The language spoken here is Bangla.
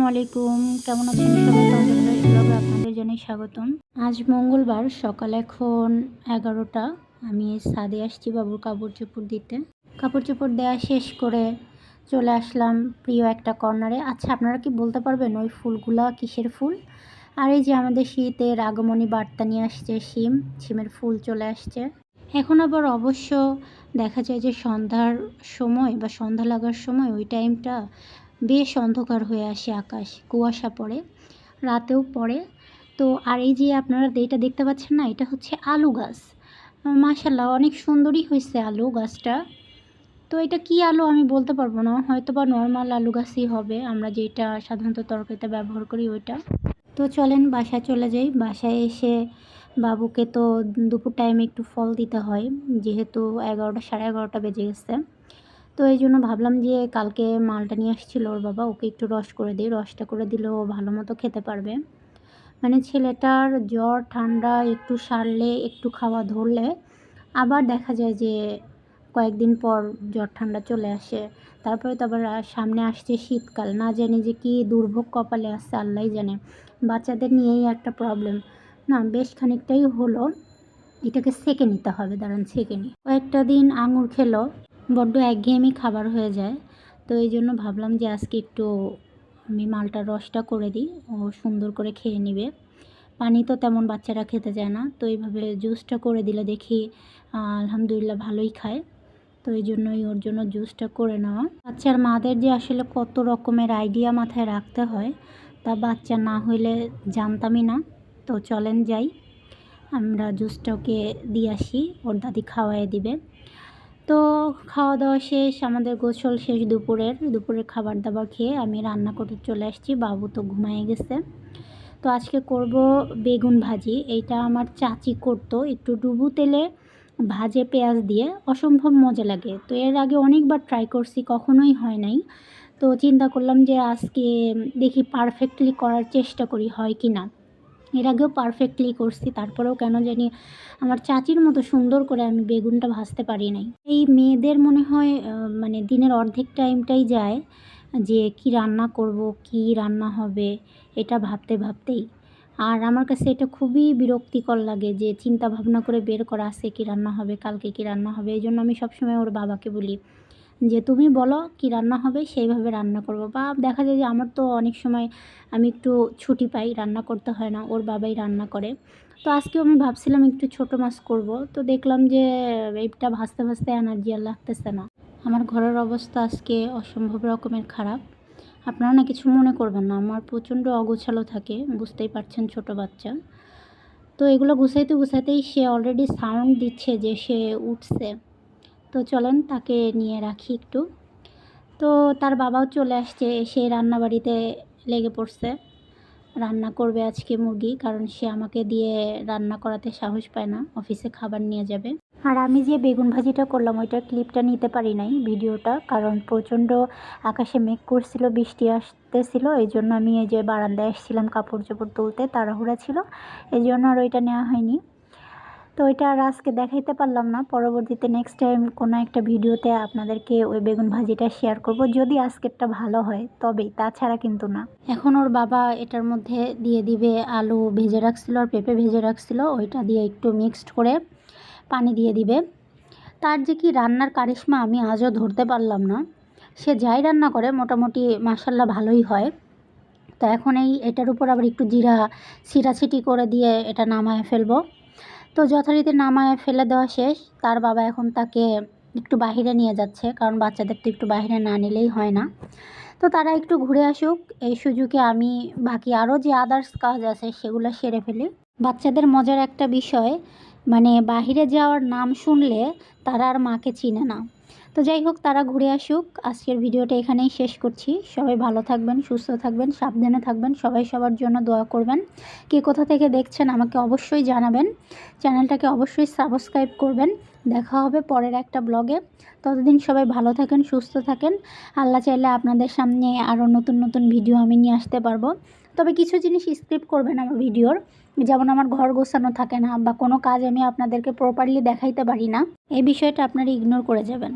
আসসালামু আলাইকুম কেমন আছেন সবাই? ব্লগে আপনাদের জানাই স্বাগতম। আজ মঙ্গলবার, সকাল এখন এগারোটা। আমি সাদে আসছি বাবুর কাপড় চোপড় দিতে। কাপড় চোপড় দেওয়া শেষ করে চলে আসলাম প্রিয় একটা কর্নারে। আচ্ছা আপনারা কি বলতে পারবেন ওই ফুলগুলা কিসের ফুল? আর এই যে আমাদের শীতের আগমনী বার্তা নিয়ে আসছে, শিম, শিমের ফুল চলে আসছে। এখন আবার অবশ্য দেখা যায় যে সন্ধ্যার সময় বা সন্ধ্যা লাগার সময় ওই টাইমটা বেশ অন্ধকার হয়ে আসে আকাশ, কুয়াশা পড়ে, রাতেও পড়ে। তো আর এই যে আপনারা এটা দেখতে পাচ্ছেন না, এটা হচ্ছে আলু গাছ। মাশাল্লাহ অনেক সুন্দরই হয়েছে আলু গাছটা। তো এটা কি আলু আমি বলতে পারব না হয়তো বা নর্মাল আলু গাছই হবে, আমরা যেটা সাধারণত তরকারিতে ব্যবহার করি ওইটা। তো চলেন বাসায় চলে যাই, বাসায় এসে বাবুকে তো দুপুর টাইমে একটু ফল দিতে হয়, যেহেতু এগারোটা, সাড়ে এগারোটা বেজে গেছে। তো এই জন্য ভাবলাম যে কালকে মালটা নিয়ে আসছিল ওর বাবা, ওকে একটু রস করে দিই। রসটা করে দিলে ও ভালো মতো খেতে পারবে। মানে ছেলেটার জ্বর, ঠান্ডা একটু সারলে, একটু খাওয়া ধরলে আবার দেখা যায় যে কয়েকদিন পর জ্বর, ঠান্ডা চলে আসে। তারপরে তো আবার সামনে আসছে শীতকাল। না জানি যে কি দুর্ভোগ কপালে আসছে আল্লাহ জানে। বাচ্চাদের নিয়েই একটা প্রবলেম না, বেশ খানিকটাই হলো। এটাকে সেকে নিতে হবে, দাঁড়ান, সেকে নিই। কয়েকটা দিন আঙুর খেলো। বড্ড একঘেয়েমি খাবার হয়ে যায়। তো এই জন্য ভাবলাম যে আজকে একটু আমি মালটার রসটা করে দিই, ও সুন্দর করে খেয়ে নিবে। পানি তো তেমন বাচ্চারা খেতে চায় না, তো এইভাবে জুসটা করে দিলে দেখি আলহামদুলিল্লাহ ভালোই খায়। তো এই জন্যই ওর জন্য জুসটা করে নেওয়া। বাচ্চার মাদের যে আসলে কত রকমের আইডিয়া মাথায় রাখতে হয়, তা বাচ্চা না হইলে জানতামই না। তো চলেন যাই, আমরা জুসটা ওকে দিয়ে আসি, ওর দাদি খাওয়াই দিবে। তো খাওয়া দাওয়া শেষ, আমাদের গোসল শেষ দুপুরের দুপুরের খাবার দাবার খেয়ে আমি রান্না করতে চলে আসছি। বাবু তো ঘুমায় গেছে। তো আজকে করব বেগুন ভাজি। এইটা আমার চাচি করতো একটু ডুবু তেলে ভাজে পেঁয়াজ দিয়ে। অসম্ভব মজা লাগে। তো এর আগে অনেকবার ট্রাই করছি, কখনোই হয় নাই। তো চিন্তা করলাম যে আজকে দেখি পারফেক্টলি করার চেষ্টা করি, হয় কি না এর আগেও পারফেক্টলি করছি, তারপরেও কেন জানি আমার চাচির মতো সুন্দর করে আমি বেগুনটা ভাজতে পারি নাই। এই মেয়েদের মনে হয় মানে দিনের অর্ধেক টাইমটাই যায় যে কি রান্না করব, কি রান্না হবে, এটা ভাবতে ভাবতেই। আর আমার কাছে এটা খুবই বিরক্তিকর লাগে যে চিন্তা ভাবনা করে বের করা আছে কি রান্না হবে, কালকে কি রান্না হবে, এই জন্য আমি সবসময় ওর বাবাকে বলি যে তুমি বলো কি রান্না হবে, সেইভাবে রান্না করব। বা দেখা যায় যে আমার তো অনেক সময় আমি একটু ছুটি পাই, রান্না করতে হয় না, ওর বাবাই রান্না করে। তো আজকেও আমি ভাবছিলাম একটু ছোট মাছ করব। তো দেখলাম যে এইটা ভাজতে ভাজতে এনার্জি আর লাগতেছে না। আমার ঘরের অবস্থা আজকে অসম্ভব রকমের খারাপ। আপনারা না কিছু মনে করবেন না, আমার প্রচণ্ড অগোছালো থাকে, বুঝতেই পারছেন ছোট বাচ্চা। তো এগুলো গুছাইতে গুছাইতেই সে অলরেডি সাউন্ড দিচ্ছে যে সে উঠছে। তো চলেন তাকে নিয়ে রাখি একটু। তো তার বাবাও চলে আসছে সে রান্নাবাড়িতে লেগে পড়ছে। রান্না করবে আজকে মুরগি, কারণ সে আমাকে দিয়ে রান্না করাতে সাহস পায় না, অফিসে খাবার নিয়ে যাবে। আর আমি যে বেগুন ভাজিটা করলাম ওইটার ক্লিপটা নিতে পারি নাই ভিডিওটা, কারণ প্রচণ্ড আকাশে মেঘ করছিল, বৃষ্টি আসতেছিল এই জন্য আমি এই যে বারান্দায় এসেছিলাম কাপড় চোপড় তুলতে, তাড়াহুড়া ছিল এই জন্য আর ওইটা নেওয়া হয়নি। তো এটা আর আজকে দেখাইতে পারলাম না। পরবর্তীতে নেক্সট টাইম কোনো একটা ভিডিওতে আপনাদেরকে ওই বেগুন ভাজিটা শেয়ার করব। যদি আজকেরটা ভালো হয়, তবেই, তাছাড়া কিন্তু না। এখন ওর বাবা এটার মধ্যে দিয়ে দিবে আলু ভেজে রাখছিল আর পেঁপে ভেজে রাখছিল। ওইটা দিয়ে একটু মিক্সড করে পানি দিয়ে দিবে। তার যে কি রান্নার কারিশমা আমি আজও ধরতে পারলাম না। সে যাই রান্না করে, মোটামুটি মাসাল্লাহ ভালোই হয়। তো এখন এই এটার উপর আবার একটু জিরা ছিটাছিটি করে দিয়ে এটা নামায় ফেলব। তো যথারীতি নামায় ফেলে দেওয়া শেষ। তার বাবা এখন তাকে একটু বাহিরে নিয়ে যাচ্ছে, কারণ বাচ্চাদের তো একটু বাহিরে না নিলেই হয় না। তো তারা একটু ঘুরে আসুক, এই সুযোগে আমি, বাকি আরও যে আদার্স কাজ আছে সেগুলো সেরে ফেলি। বাচ্চাদের মজার একটা বিষয় মানে বাহিরে যাওয়ার নাম শুনলে তারা আর মাকে চিনে না। তো যাই হোক, তারা ঘুরে আসুক। আজকের ভিডিওটা এখানেই শেষ করছি। সবাই ভালো থাকবেন, সুস্থ থাকবেন, সাবধানে থাকবেন। সবাই সবার জন্য দোয়া করবেন। কে কোথা থেকে দেখছেন আমাকে অবশ্যই জানাবেন। চ্যানেলটাকে অবশ্যই সাবস্ক্রাইব করবেন। দেখা হবে পরের একটা ব্লগে। ততদিন সবাই ভালো থাকেন, সুস্থ থাকেন। আল্লাহ চাইলে আপনাদের সামনে আরও নতুন নতুন ভিডিও আমি নিয়ে আসতে পারব। তবে কিছু জিনিস স্ক্রিপ্ট করবেন আমার ভিডিওর। যেমন আমার ঘর গোছানো থাকে না বা কোনো কাজ আমি আপনাদেরকে প্রপারলি দেখাইতে পারি না। এই বিষয়টা আপনারা ইগনোর করে যাবেন।